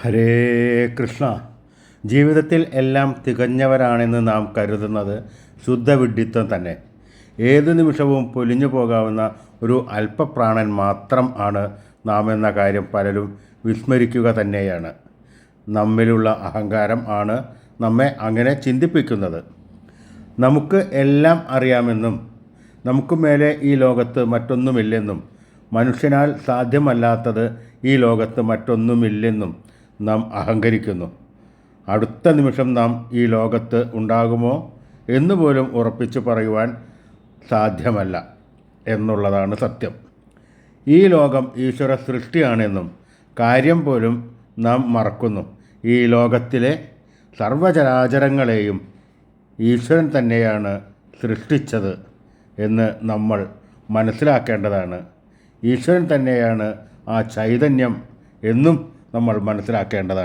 ഹരേ കൃഷ്ണ. ജീവിതത്തിൽ എല്ലാം തികഞ്ഞവരാണെന്ന് നാം കരുതുന്നത് ശുദ്ധവിഡ്ഢിത്വം തന്നെ. ഏത് നിമിഷവും പൊലിഞ്ഞു പോകാവുന്ന ഒരു അല്പപ്രാണൻ മാത്രം ആണ് നാം എന്ന കാര്യം പലരും വിസ്മരിക്കുക തന്നെയാണ്. നമ്മിലുള്ള അഹങ്കാരം ആണ് നമ്മെ അങ്ങനെ ചിന്തിപ്പിക്കുന്നത്. നമുക്ക് എല്ലാം അറിയാമെന്നും നമുക്ക് മേലെ ഈ ലോകത്ത് മറ്റൊന്നുമില്ലെന്നും മനുഷ്യനാൽ സാധ്യമല്ലാത്തത് ഈ ലോകത്ത് മറ്റൊന്നുമില്ലെന്നും നാം അഹങ്കരിക്കുന്നു. അടുത്ത നിമിഷം നാം ഈ ലോകത്ത് ഉണ്ടാകുമോ എന്നുപോലും ഉറപ്പിച്ചു പറയുവാൻ സാധ്യമല്ല എന്നുള്ളതാണ് സത്യം. ഈ ലോകം ഈശ്വര സൃഷ്ടിയാണെന്നും കാര്യം പോലും നാം മറക്കുന്നു. ഈ ലോകത്തിലെ സർവചരാചരങ്ങളെയും ഈശ്വരൻ തന്നെയാണ് സൃഷ്ടിച്ചത് എന്ന് നമ്മൾ മനസ്സിലാക്കേണ്ടതാണ്. ഈശ്വരൻ തന്നെയാണ് ആ ചൈതന്യം എന്നും നമ്മൾ മനസ്സിലാക്കേണ്ടതാണ്.